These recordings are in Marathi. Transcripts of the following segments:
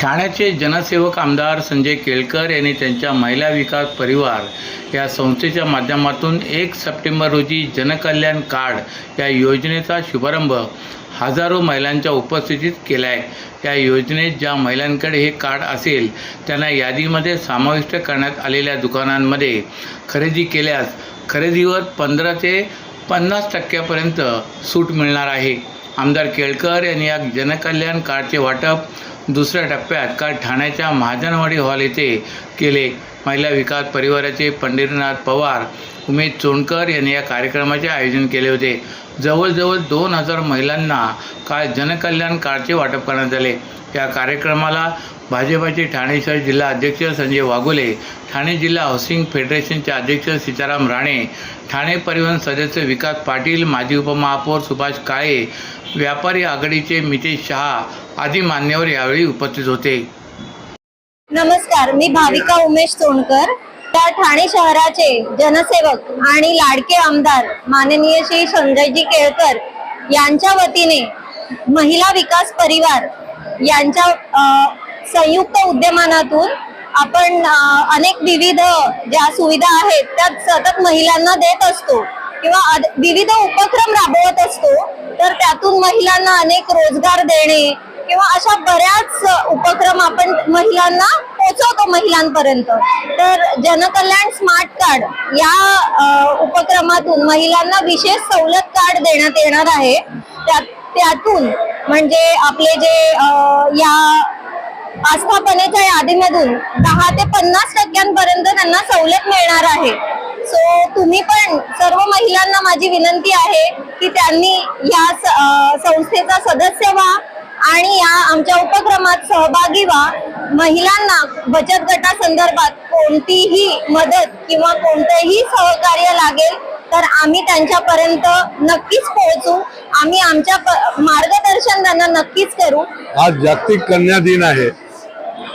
ठाण्याचे जनसेवक आमदार संजय केळकर यांनी त्यांच्या महिला विकास परिवार या संस्थेच्या माध्यमातून एक सप्टेंबर रोजी जनकल्याण कार्ड या योजनेचा शुभारंभ हजारो महिलांच्या उपस्थितीत केला आहे या योजनेत ज्या महिलांकडे हे कार्ड असेल त्यांना यादीमध्ये समाविष्ट करण्यात आलेल्या दुकानांमध्ये खरेदी केल्यास खरेदीवर पंधरा ते पन्नास टक्क्यापर्यंत सूट मिळणार आहे. आमदार केळकर यांनी या जनकल्याण कार्डचे वाटप दुसऱ्या टप्प्यात काल ठाण्याच्या महाजनवाडी हॉल येथे केले. महिला विकास परिवाराचे पंढरीनाथ पवार उमेश चोणकर यांनी या कार्यक्रमाचे आयोजन केले होते. जवळजवळ दोन हजार महिलांना काल जनकल्याण कार्डचे वाटप करण्यात आले. या कार्यक्रमाला भाजपाचे ठाणे शहर जिल्हा अध्यक्ष संजय वाघोले ठाणे जिल्हा हाऊसिंग फेडरेशनचे अध्यक्ष सीताराम राणे ठाणे परिवहन सदस्य विकास पाटील माजी उपमहापौर सुभाष काळे व्यापारी आघाडीचे मितेश शहा आदी मान्यवर यावेळी उपस्थित होते. नमस्कार मी भाविका उमेश सोनकर त्या ठाणे शहराचे जनसेवक आणि लाडके आमदार माननीय श्री संजयजी केळकर यांच्या वतीने महिला विकास परिवार यांच्या संयुक्त उद्यमानातून आपण अनेक विविध ज्या सुविधा आहेत त्या सतत महिलांना देत असतो किंवा अद- विविध उपक्रम राबवत असतो तर त्यातून महिलांना अनेक रोजगार देणे किंवा अशा बऱ्याच उपक्रम आपण महिलांना पोहोचवतो महिलांपर्यंत. तर जनकल्याण स्मार्ट कार्ड या उपक्रमातून महिलांना विशेष सवलत कार्ड देण्यात येणार आहे. त्या त्यातून म्हणजे आपले जे या आस्थापनेच्या यादीमधून दहा ते पन्नास टक्क्यांपर्यंत त्यांना सवलत मिळणार आहे. सो तुम्ही पण सर्व महिलांना माझी विनंती आहे की त्यांनी या स- संस्थेचा सदस्य व्हा. आणि या आमच्या उपक्रमात सहभागी व्हा. महिलांना बचत गटासंदर्भात कोणतीही मदत किंवा कोणतंही सहकार्य लागेल तर आम्ही त्यांच्यापर्यंत नक्कीच पोहोचू. आम्ही आमच्या प- मार्गदर्शन त्यांना नक्कीच करू. आज जागतिक कन्या दिन आहे.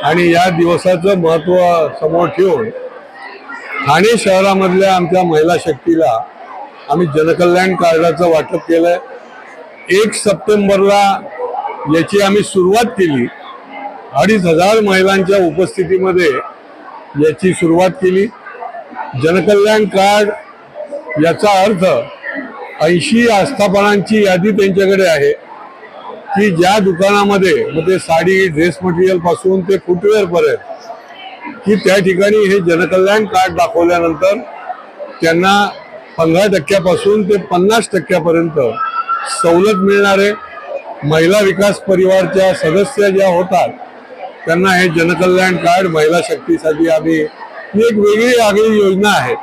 आणि या दिवसाचं महत्त्व समोर ठेवून ठाणे शहरामधल्या आमच्या महिला शक्तीला आम्ही जनकल्याण कार्डाचं वाटप केलंय. एक सप्टेंबरला याची आम्ही सुरुवात केली. अडीच हजार महिलांच्या उपस्थितीमध्ये याची सुरुवात केली. जनकल्याण कार्ड याचा अर्थ ऐंशी आस्थापनांची यादी त्यांच्याकडे आहे. की ज्या दुकानामध्ये मग ते साडी ड्रेस मटेरियलपासून ते फुटवेअरपर्यंत की त्या ठिकाणी हे जनकल्याण कार्ड दाखवल्यानंतर त्यांना पंधरा टक्क्यापासून ते पन्नास टक्क्यापर्यंत सवलत मिळणार आहे. महिला विकास परिवारच्या सदस्य ज्या होतात त्यांना हे जनकल्याण कार्ड महिला शक्तीसाठी आम्ही ही एक वेगळी आगळी योजना आहे.